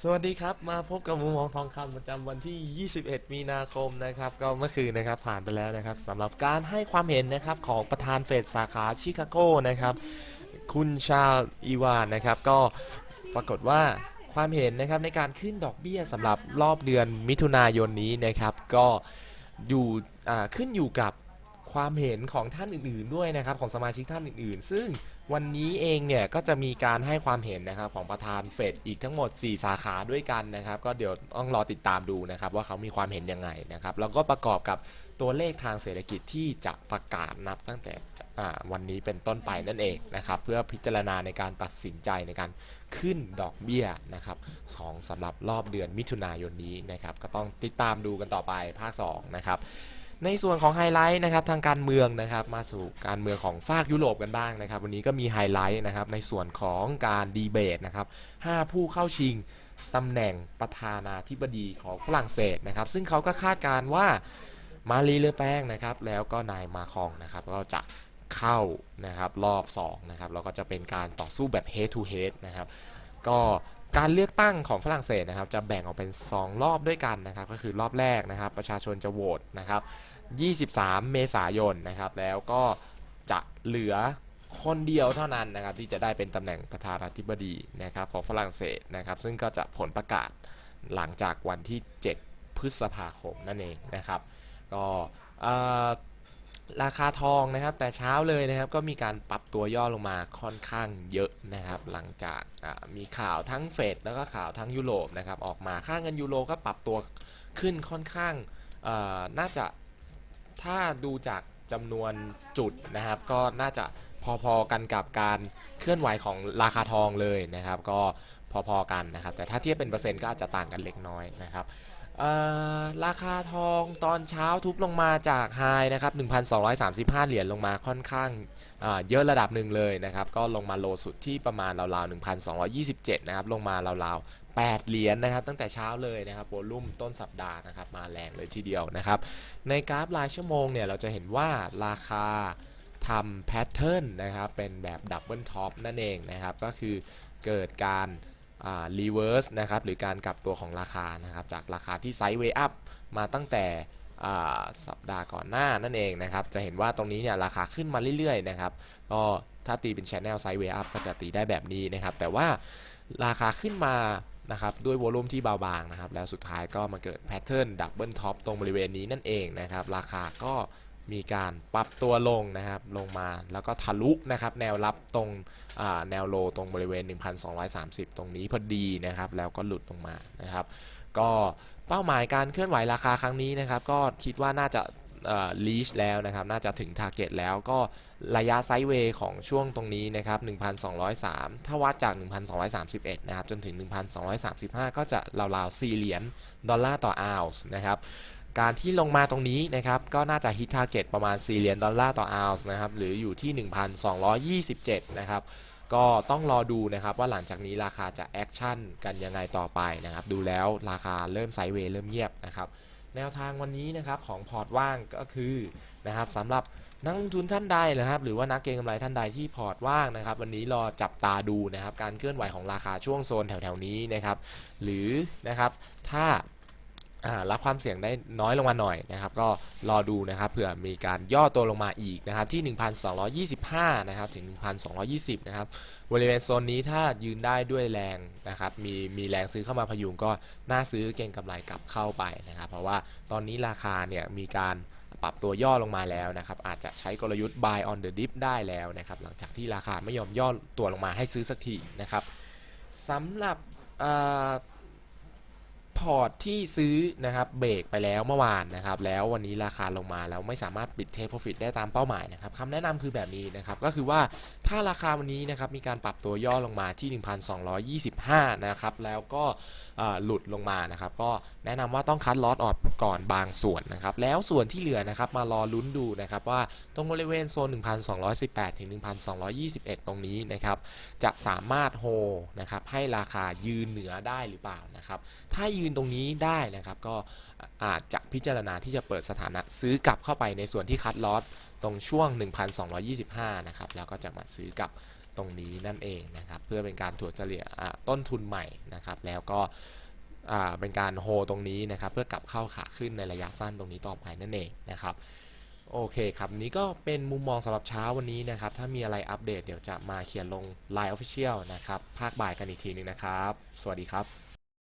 สวัสดีครับมาพบกับมุมมองทองคำประจำวันที่ 21 มีนาคมนะครับ ก็เมื่อคืนนะครับผ่านไปแล้วนะครับสำหรับการให้ความเห็นนะครับของประธานเฟดสาขาชิคาโกนะครับ คุณชาลอีวานนะครับ ก็ปรากฏว่าความเห็นนะครับในการขึ้นดอกเบี้ยสำหรับรอบเดือนมิถุนายนนี้นะครับ ก็อยู่ขึ้นอยู่กับ ความเห็นของท่านอื่นๆด้วยนะครับของสมาชิกท่านอื่นๆ ซึ่งวันนี้เองเนี่ยก็จะมีการให้ความเห็นนะครับของประธานเฟดอีกทั้งหมด 4 สาขาด้วยกันนะครับ ก็เดี๋ยวต้องรอติดตามดูนะครับว่าเขามีความเห็นยังไงนะครับแล้วก็ประกอบกับตัวเลขทางเศรษฐกิจที่จะประกาศนับตั้งแต่วันนี้เป็นต้นไปนั่นเองนะครับเพื่อพิจารณาในการตัดสินใจในการขึ้นดอกเบี้ยนะครับของสำหรับรอบเดือนมิถุนายนนี้นะครับก็ต้องติดตามดูกันต่อไปภาค2นะครับ ในส่วนของไฮไลท์นะครับทางการเมืองนะครับมาสู่การเมืองของฝากยุโรปกันบ้างนะครับ วันนี้ก็มีไฮไลท์นะครับในส่วนของการดีเบตนะครับ5ผู้เข้าชิงตำแหน่งประธานาธิบดีของฝรั่งเศสนะครับ ซึ่งเขาก็คาดการณ์ว่ามารีเลอแป้งนะครับแล้วก็นายมาคองนะครับก็จะเข้านะครับรอบ2นะครับแล้วก็จะเป็นการต่อสู้แบบ head to head นะครับก็ การเลือกตั้งของฝรั่งเศสนะครับจะแบ่งออกเป็น 2 รอบด้วยกันนะครับก็คือรอบแรกนะครับ ประชาชนจะโหวตนะครับ 23 เมษายนนะครับแล้วก็จะเหลือคนเดียวเท่านั้นนะครับที่จะได้เป็นตำแหน่งประธานาธิบดีนะครับของฝรั่งเศสนะครับ ซึ่งก็จะผลประกาศหลังจากวันที่ 7 พฤษภาคมนั่นเองนะครับ ก็อ่อ ราคาทองนะครับ แต่เช้าเลยนะครับก็มีการปรับตัวย่อลงมาค่อนข้างเยอะนะครับ หลังจากมีข่าวทั้งเฟดแล้วก็ข่าวทั้งยุโรปนะครับออกมาค่าเงินยูโรก็ปรับตัวขึ้นค่อนข้างน่าจะถ้าดูจากจำนวนจุดนะครับ ก็น่าจะพอๆกันกับการเคลื่อนไหวของราคาทองเลยนะครับ ก็พอๆกันนะครับ แต่ถ้าเทียบเป็นเปอร์เซ็นต์ก็อาจจะต่างกันเล็กน้อยนะครับ ราคาทองตอนเช้าทุบลงมาจากไฮนะครับ 1,235 เหรียญลงมาค่อนข้างเยอะระดับหนึ่งเลยนะครับ ก็ลงมาโลสุดที่ประมาณราวๆ 1,227 นะครับ ลงมาราวๆ8เหรียญนะครับ ตั้งแต่เช้าเลยนะครับโวลุ่มต้นสัปดาห์นะครับ มาแรงเลยทีเดียวนะครับ ในกราฟรายชั่วโมงเนี่ย เราจะเห็นว่าราคาทำแพทเทิร์นนะครับ เป็นแบบดับเบิลท็อปนั่นเองนะครับ ก็คือเกิดการ รีเวิร์สนะครับหรือการกลับตัวของราคานะครับจากราคาที่ไซด์เวย์อัพมาตั้งแต่สัปดาห์ก่อนหน้านั่นเองนะครับจะเห็นว่าตรงนี้เนี่ยราคาขึ้นมาเรื่อยๆนะครับก็ถ้าตีเป็น Channel Side Way Up ก็จะตีได้แบบนี้นะครับแต่ว่าราคาขึ้นมานะครับด้วยวอลุ่มที่เบาบางนะครับแล้วสุดท้ายก็มาเกิดแพทเทิร์นดับเบิลท็อปตรงบริเวณนี้นั่นเองนะครับราคาก็ มีการปรับตัวลงนะครับลงมาแล้วก็ทะลุนะครับแนวรับตรงแนวโลตรงบริเวณ 1,230 ตรงนี้พอดีนะครับแล้วก็หลุดลงมานะครับก็เป้าหมายการเคลื่อนไหวราคาครั้งนี้นะครับก็คิดว่าน่าจะลีชแล้วนะครับน่าจะถึง t a r g e t แล้วก็ระยะไซด์เวย์ของช่วงตรงนี้นะครับ 1,203 ถ้าวัดจาก 1,231 นะครับ จนถึง 1,235 ก็จะราวๆ 4 เหรียญดอลลาร์ต่อออนซ์นะครับ การที่ลงมาตรงนี้นะครับ ก็น่าจะฮิตทาร์เก็ตประมาณ 4 เหรียญดอลลาร์ต่อออนซ์นะครับ หรืออยู่ที่ 1,227 นะครับ ก็ต้องรอดูนะครับว่าหลังจากนี้ราคาจะแอคชั่นกันยังไงต่อไปนะครับ ดูแล้วราคาเริ่มไซด์เวย์เริ่มเงียบนะครับ แนวทางวันนี้นะครับของพอร์ตว่างก็คือนะครับสำหรับนักลงทุนท่านใดนะครับ หรือว่านักเก็งกำไรท่านใดที่พอร์ตว่างนะครับ วันนี้รอจับตาดูนะครับ การเคลื่อนไหวของราคาช่วงโซนแถวๆนี้นะครับ หรือนะครับถ้าอ่า รับความเสี่ยงได้น้อยลงมาหน่อยนะครับ ก็รอดูนะครับเผื่อมีการย่อตัวลงมาอีกนะครับที่ 1,225 นะครับถึง 1,220 นะครับบริเวณโซนนี้ถ้ายืนได้ด้วยแรงนะครับมีมีแรงซื้อเข้ามาพยุงก็น่าซื้อเก็งกำไรกลับเข้าไปนะครับ เพราะว่าตอนนี้ราคาเนี่ยมีการปรับตัวย่อลงมาแล้วนะครับ อาจจะใช้กลยุทธ์ buy on the dip ได้แล้วนะครับ หลังจากที่ราคาไม่ยอมย่อตัวลงมาให้ซื้อสักทีนะครับสำหรับ พอร์ตที่ซื้อนะครับเบรกไปแล้วเมื่อวานนะครับ แล้ววันนี้ราคาลงมาแล้วไม่สามารถปิดเทคโปรฟิตได้ตามเป้าหมายนะครับคำแนะนำคือแบบนี้นะครับ ก็คือว่าถ้าราคาวันนี้นะครับมีการปรับตัวย่อลงมาที่ 1,225 นะครับ แล้วก็หลุดลงมานะครับ ก็แนะนำว่าต้องคัดลอตออกก่อนบางส่วนนะครับ แล้วส่วนที่เหลือนะครับมารอลุ้นดูนะครับว่าตรงบริเวณโซน 1,218 ถึง 1,221 ตรงนี้นะครับ จะสามารถโฮนะครับให้ราคายืนเหนือได้หรือเปล่านะครับ ถ้ายืนตรงนี้ได้นะครับ ก็อาจจะพิจารณาที่จะเปิดสถานะซื้อกลับเข้าไปในส่วนที่คัดลอตตรงช่วง 1,225 นะครับ แล้วก็จะมาซื้อกลับตรงนี้นั่นเองนะครับ เพื่อเป็นการถัวเฉลี่ยต้นทุนใหม่นะครับ แล้วก็เป็นการโฮตรงนี้นะครับ เพื่อกลับเข้าขาขึ้นในระยะสั้นตรงนี้ต่อไปนั่นเองนะครับโอเคครับ นี้ก็เป็นมุมมองสำหรับเช้าวันนี้นะครับ ถ้ามีอะไรอัปเดตเดี๋ยวจะมาเขียนลง Line Official นะครับ ภาคบ่ายกันอีกทีหนึงนะครับ สวัสดีครับ